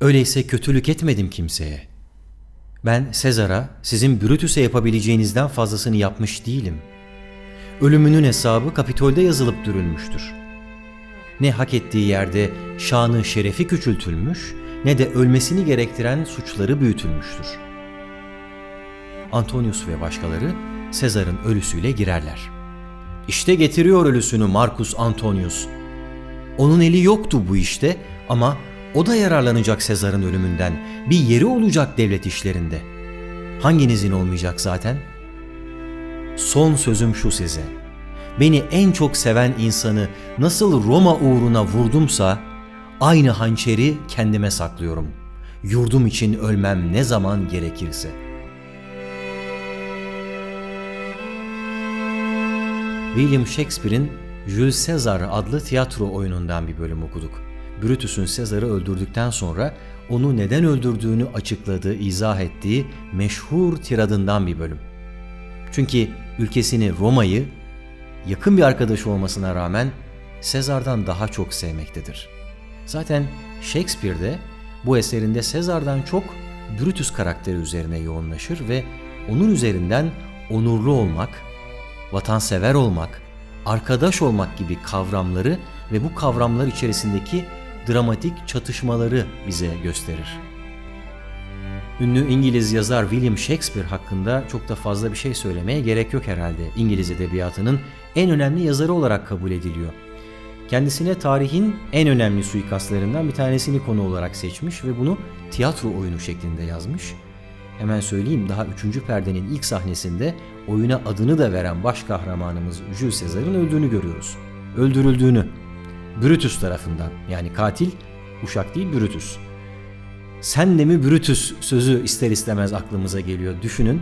Öyleyse kötülük etmedim kimseye. Ben Sezar'a sizin Brutus'e yapabileceğinizden fazlasını yapmış değilim. Ölümünün hesabı Kapitol'de yazılıp dürülmüştür. Ne hak ettiği yerde şanı şerefi küçültülmüş ne de ölmesini gerektiren suçları büyütülmüştür. Antonius ve başkaları Sezar'ın ölüsüyle girerler. İşte getiriyor ölüsünü Marcus Antonius. Onun eli yoktu bu işte ama o da yararlanacak Sezar'ın ölümünden. Bir yeri olacak devlet işlerinde. Hanginizin olmayacak zaten? Son sözüm şu size. Beni en çok seven insanı nasıl Roma uğruna vurdumsa aynı hançeri kendime saklıyorum. Yurdum için ölmem ne zaman gerekirse. William Shakespeare'in Jules Caesar adlı tiyatro oyunundan bir bölüm okuduk. Brutus'un Sezar'ı öldürdükten sonra onu neden öldürdüğünü açıkladığı, izah ettiği meşhur tiradından bir bölüm. Çünkü ülkesini Roma'yı yakın bir arkadaşı olmasına rağmen Sezar'dan daha çok sevmektedir. Zaten Shakespeare'de bu eserinde Sezar'dan çok Brutus karakteri üzerine yoğunlaşır ve onun üzerinden onurlu olmak, vatansever olmak, arkadaş olmak gibi kavramları ve bu kavramlar içerisindeki dramatik çatışmaları bize gösterir. Ünlü İngiliz yazar William Shakespeare hakkında çok da fazla bir şey söylemeye gerek yok herhalde. İngiliz edebiyatının en önemli yazarı olarak kabul ediliyor. Kendisine tarihin en önemli suikastlarından bir tanesini konu olarak seçmiş ve bunu tiyatro oyunu şeklinde yazmış. Hemen söyleyeyim daha 3. perdenin ilk sahnesinde oyuna adını da veren baş kahramanımız Jules Caesar'ın öldüğünü görüyoruz. Öldürüldüğünü. Brutus tarafından yani katil uşak değil Brutus. Sen de mi Brutus sözü ister istemez aklımıza geliyor. Düşünün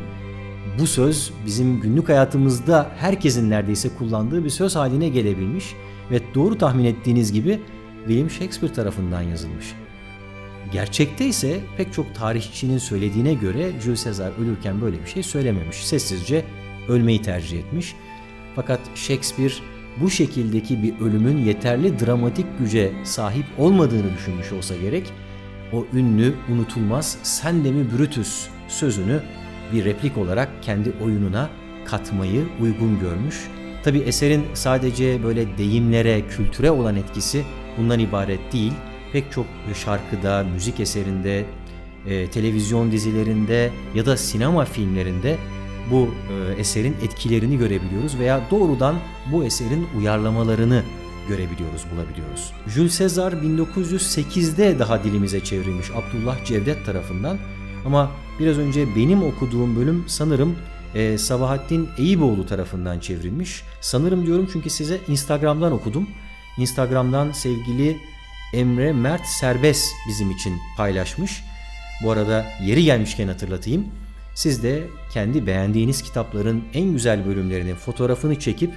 bu söz bizim günlük hayatımızda herkesin neredeyse kullandığı bir söz haline gelebilmiş ve doğru tahmin ettiğiniz gibi William Shakespeare tarafından yazılmış. Gerçekte ise pek çok tarihçinin söylediğine göre Jules Caesar ölürken böyle bir şey söylememiş. Sessizce ölmeyi tercih etmiş. Fakat Shakespeare bu şekildeki bir ölümün yeterli dramatik güce sahip olmadığını düşünmüş olsa gerek, o ünlü, unutulmaz sen de mi Brutus sözünü bir replik olarak kendi oyununa katmayı uygun görmüş. Tabi eserin sadece böyle deyimlere, kültüre olan etkisi bundan ibaret değil. Pek çok şarkıda, müzik eserinde, e, televizyon dizilerinde ya da sinema filmlerinde bu e, eserin etkilerini görebiliyoruz veya doğrudan bu eserin uyarlamalarını görebiliyoruz, bulabiliyoruz. Jules Caesar 1908'de daha dilimize çevrilmiş Abdullah Cevdet tarafından ama biraz önce benim okuduğum bölüm sanırım e, Sabahattin Eyüboğlu tarafından çevrilmiş. Sanırım diyorum çünkü size Instagram'dan okudum. Instagram'dan sevgili Emre Mert Serbest bizim için paylaşmış. Bu arada yeri gelmişken hatırlatayım. Siz de kendi beğendiğiniz kitapların en güzel bölümlerinin fotoğrafını çekip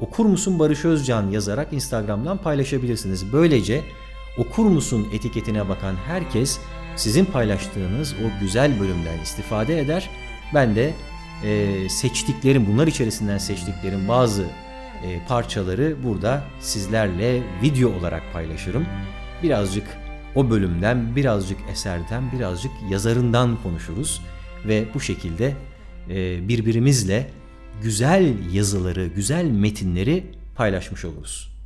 okur musun Barış Özcan yazarak Instagram'dan paylaşabilirsiniz. Böylece okur musun etiketine bakan herkes sizin paylaştığınız o güzel bölümden istifade eder. Ben de e, seçtiklerim, bunlar içerisinden seçtiklerim bazı e, parçaları burada sizlerle video olarak paylaşırım. Birazcık o bölümden, birazcık eserden, birazcık yazarından konuşuruz ve bu şekilde e, birbirimizle güzel yazıları, güzel metinleri paylaşmış oluruz.